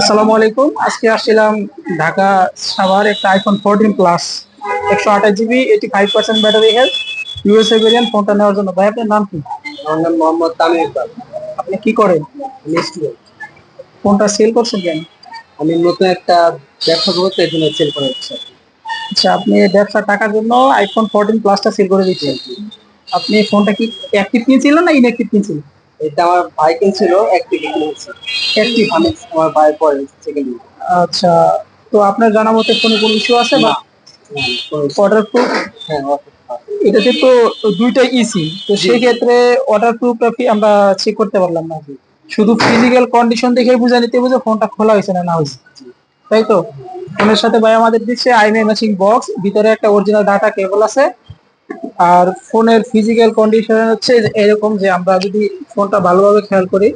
আসসালামু আলাইকুম। আজকে আসছিলাম ঢাকা সাভার একটা আইফোন ফোরটিন প্লাস একশো আঠাশ GB eighty five percent battery health USA variant ফোনটা নেওয়ার জন্য। ভাই আপনার নাম কি? আমার নাম মোহাম্মদ তামিম ইকবাল। আপনি কি করেন? ফোনটা সেল করছেন কেন? আমি নতুন একটা ব্যবসা করতে এই জন্য সেল করা হচ্ছে। আচ্ছা আপনি ব্যবসা টাকার জন্য আইফোন ফোরটিন প্লাসটা সেল করে দিচ্ছেন। আপনি ফোনটা কি অ্যাক্টিভ কিনছিলেন না ইনঅ্যাক্টিভ কিনছিলেন? এটা আমার ভাই কিনছিল এক টিকিট কিনেছি আমি আমার ভাই পরে সেকেন্ড আচ্ছা তো আপনার জানা মতে ফোনে কোনো ইস্যু আছে না অর্ডার প্রুফ হ্যাঁ এটাতে তো দুইটা ইসি তো সেই ক্ষেত্রে অর্ডার প্রুফটা আমরা চেক করতে পারলাম না? শুধু ফিজিক্যাল কন্ডিশন দেখে বুঝে নিতে বুঝে ফোনটা খোলা হয়েছে না না হয়েছে। তাই তো? ফোনের সাথে ভাই আমাদের দিচ্ছে আইএমআই ম্যাচিং বক্স ভিতরে একটা অরিজিনাল ডাটা কেবল আছে। আর ফোনের ফিজিক্যাল কন্ডিশন হচ্ছে এরকম যে আমরা যদি ফোনটা ভালোভাবে খেয়াল করি,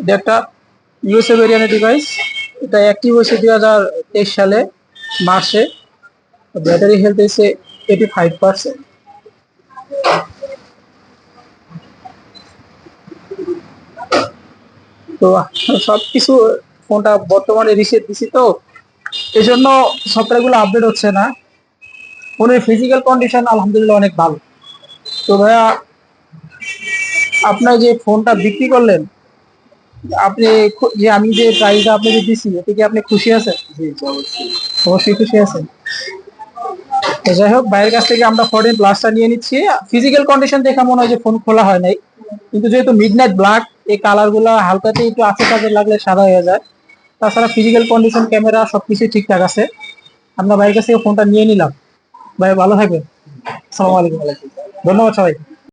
এটা একটা ইউএসএ ভেরিয়েন্টের ডিভাইস এটা অ্যাক্টিভ হয়েছে দুই হাজার তেইশ সালে মার্চে ব্যাটারি হেলথ এসে এইটি ফাইভ পার্সেন্ট তো সব কিছু ফোনটা বর্তমানে রিসেট দিছি তো। এই জন্য সফটওয়্যারগুলো আপডেট হচ্ছে না। ফোনের ফিজিক্যাল কন্ডিশন আলহামদুলিল্লাহ অনেক ভালো। তো ভাইয়া আপনার যে ফোনটা বিক্রি করলেন আপনি যে আমি যে প্রাইসটা আপনাকে দিছি এতে কি আপনি খুশি আছেন? অবশ্যই। খুশি আছেন। তো যাই হোক বাইরের কাছ থেকে আমরা ফোরটিন প্লাসটা নিয়ে নিচ্ছি। ফিজিক্যাল কন্ডিশন দেখে মনে হয় যে ফোন খোলা হয় নাই। কিন্তু যেহেতু মিডনাইট ব্ল্যাক এই কালারগুলো হালকাতে একটু আছে কাজে লাগলে সাদা হয়ে যায়। তাছাড়া ফিজিক্যাল কন্ডিশন ক্যামেরা সবকিছুই ঠিকঠাক আছে। আমরা বাইরের কাছ থেকে ফোনটা নিয়ে নিলাম। ভাই, ভালো থাকবেন। আসসালামু আলাইকুম। ধন্যবাদ সবাই